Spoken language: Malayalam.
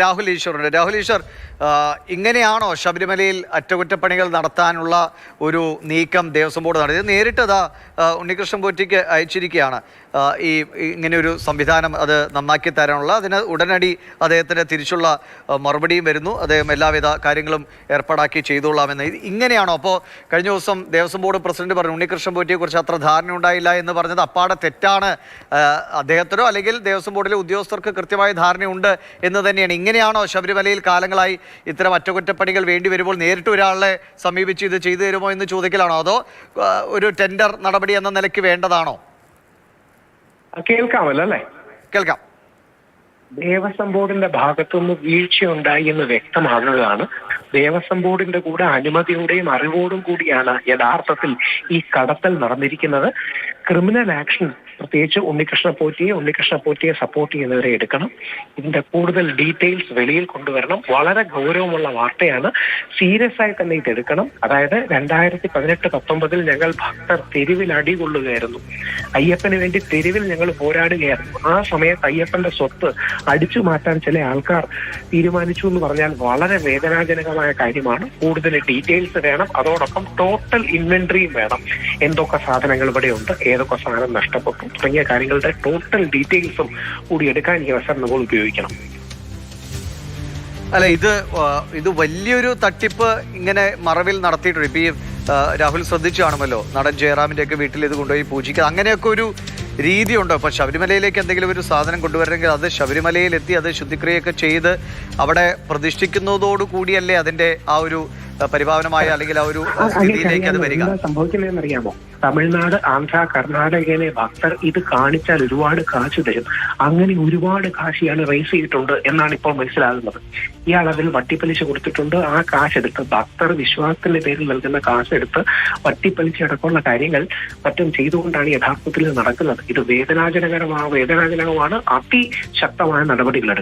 രാഹുൽ ഈശ്വറുണ്ട്. രാഹുൽ ഈശ്വർ ഇങ്ങനെയാണോ ശബരിമലയിൽ അറ്റകുറ്റപ്പണികൾ നടത്താനുള്ള ഒരു നീക്കം ദേവസ്വം ബോർഡ് നടത്തി നേരിട്ട് അതാ ഉണ്ണികൃഷ്ണൻ പോറ്റിക്ക് അയച്ചിരിക്കുകയാണ്. ഈ ഇങ്ങനെ ഒരു സംവിധാനം അത് നന്നാക്കി തരാനുള്ള. അതിന് ഉടനടി അദ്ദേഹത്തിന് തിരിച്ചുള്ള മറുപടിയും വരുന്നു. അദ്ദേഹം എല്ലാവിധ കാര്യങ്ങളും ഏർപ്പാടാക്കി ചെയ്തോളാമെന്ന്. ഇങ്ങനെയാണോ? അപ്പോൾ കഴിഞ്ഞ ദിവസം ദേവസ്വം ബോർഡ് പ്രസിഡന്റ് പറഞ്ഞു ഉണ്ണികൃഷ്ണൻ പോറ്റിയെക്കുറിച്ച് അത്ര ധാരണ ഉണ്ടായില്ല എന്ന് പറഞ്ഞത് അപ്പാടെ തെറ്റാണ്. അദ്ദേഹത്തിനോ അല്ലെങ്കിൽ ദേവസ്വം ബോർഡിലെ ഉദ്യോഗസ്ഥർക്ക് കൃത്യമായ ധാരണയുണ്ട് എന്ന് തന്നെയാണ്. ഇങ്ങനെയാണോ ശബരിമലയിൽ കാലങ്ങളായി ഇത്തരം അറ്റകുറ്റപ്പണികൾ വേണ്ടി വരുമ്പോൾ നേരിട്ട് ഒരാളെ സമീപിച്ച് ഇത് ചെയ്തു തരുമോ എന്ന് ചോദിക്കലാണോ? അതോ ഒരു ടെൻഡർ നടപടി എന്ന നിലയ്ക്ക് വേണ്ടതാണോ? കേൾക്കാമല്ലോ അല്ലേ? കേൾക്കാം. ദേവസ്വം ബോർഡിന്റെ ഭാഗത്തുനിന്ന് വീഴ്ചയുണ്ടായി എന്ന് വ്യക്തമാകുകയാണ് ദേവസ്വം ബോർഡിന്റെ കൂടെ അനുമതിയോടെയും അറിവോടും കൂടിയാണ് യഥാർത്ഥത്തിൽ ഈ കടത്തൽ നടന്നിരിക്കുന്നത്. ക്രിമിനൽ ആക്ഷൻ പ്രത്യേകിച്ച് ഉണ്ണികൃഷ്ണ പോറ്റിയെ ഉണ്ണികൃഷ്ണ പോറ്റിയെ സപ്പോർട്ട് ചെയ്യുന്നവരെ എടുക്കണം. ഇതിന്റെ കൂടുതൽ ഡീറ്റെയിൽസ് വെളിയിൽ കൊണ്ടുവരണം. വളരെ ഗൗരവമുള്ള വാർത്തയാണ്. സീരിയസ് ആയി തന്നെ ഇത് എടുക്കണം അതായത് രണ്ടായിരത്തി പതിനെട്ട് പത്തൊമ്പതിൽ ഞങ്ങൾ ഭക്തർ തെരുവിൽ അടികൊള്ളുകയായിരുന്നു. അയ്യപ്പന് വേണ്ടി തെരുവിൽ ഞങ്ങൾ പോരാടുകയായിരുന്നു. ആ സമയത്ത് അയ്യപ്പന്റെ സ്വത്ത് അടിച്ചു മാറ്റാൻ ചില ആൾക്കാർ തീരുമാനിച്ചു എന്ന് പറഞ്ഞാൽ വളരെ വേദനാജനകമായ കാര്യമാണ്. കൂടുതൽ ഡീറ്റെയിൽസ് വേണം. അതോടൊപ്പം ടോട്ടൽ ഇൻവെന്ററിയും വേണം. എന്തൊക്കെ സാധനങ്ങൾ ഇവിടെ ഉണ്ട് ഏതൊക്കെ സാധനം നഷ്ടപ്പെട്ടു? തുടങ്ങിയ കാര്യങ്ങളുടെ ടോട്ടൽ ഡീറ്റെയിൽസും കൂടി എടുക്കാൻ ഈ അവസരം ഉപയോഗിക്കണം. അല്ല ഇത് ഇത് വലിയൊരു തട്ടിപ്പ് ഇങ്ങനെ മറവിൽ നടത്തിയിട്ടുണ്ട്. ഇപ്പൊ ഈ രാഹുൽ ശ്രദ്ധിച്ചു കാണുമല്ലോ നടൻ ജയറാമിന്റെ ഒക്കെ വീട്ടിൽ ഇത് കൊണ്ടുപോയി പൂജിക്കുക. അങ്ങനെയൊക്കെ ഒരു രീതി രീതിയുണ്ടോ? ഇപ്പൊ ശബരിമലയിലേക്ക് എന്തെങ്കിലും ഒരു സാധനം കൊണ്ടുവരണമെങ്കിൽ അത് ശബരിമലയിൽ എത്തി അത് ശുദ്ധിക്രിയൊക്കെ ചെയ്ത് അവിടെ പ്രതിഷ്ഠിക്കുന്നതോടുകൂടിയല്ലേ അതിന്റെ ആ ഒരു ആ, പരിപാവനമായ അല്ലെങ്കിൽ ആ ഒരു സ്ഥിതിയിലേക്ക് അത് വരിക. എന്താ സംഭവിക്കുന്നതെന്ന് അറിയാമോ? തമിഴ്നാട് ആന്ധ്ര കർണാടകയിലെ ഭക്തർ ഇത് കാണിച്ചാൽ ഒരുപാട് കാശ് തരും. അങ്ങനെ ഒരുപാട് കാശ് ഇയാൾ റേസ് ചെയ്തിട്ടുണ്ട് എന്നാണ് ഇപ്പോൾ മനസ്സിലാകുന്നത്. ഇയാൾ അതിൽ വട്ടിപ്പലിശ കൊടുത്തിട്ടുണ്ട്. ആ കാശ് എടുത്ത് ഭക്തർ വിശ്വാസത്തിന്റെ പേരിൽ നൽകുന്ന കാശ് എടുത്ത് വട്ടിപ്പലിശ അടക്കമുള്ള കാര്യങ്ങൾ മറ്റും ചെയ്തുകൊണ്ടാണ് യഥാർത്ഥത്തിൽ നടക്കുന്നത്. ഇത് വേദനാജനകരമാണ് വേദനാജനകമാണ്. അതിശക്തമായ നടപടികൾ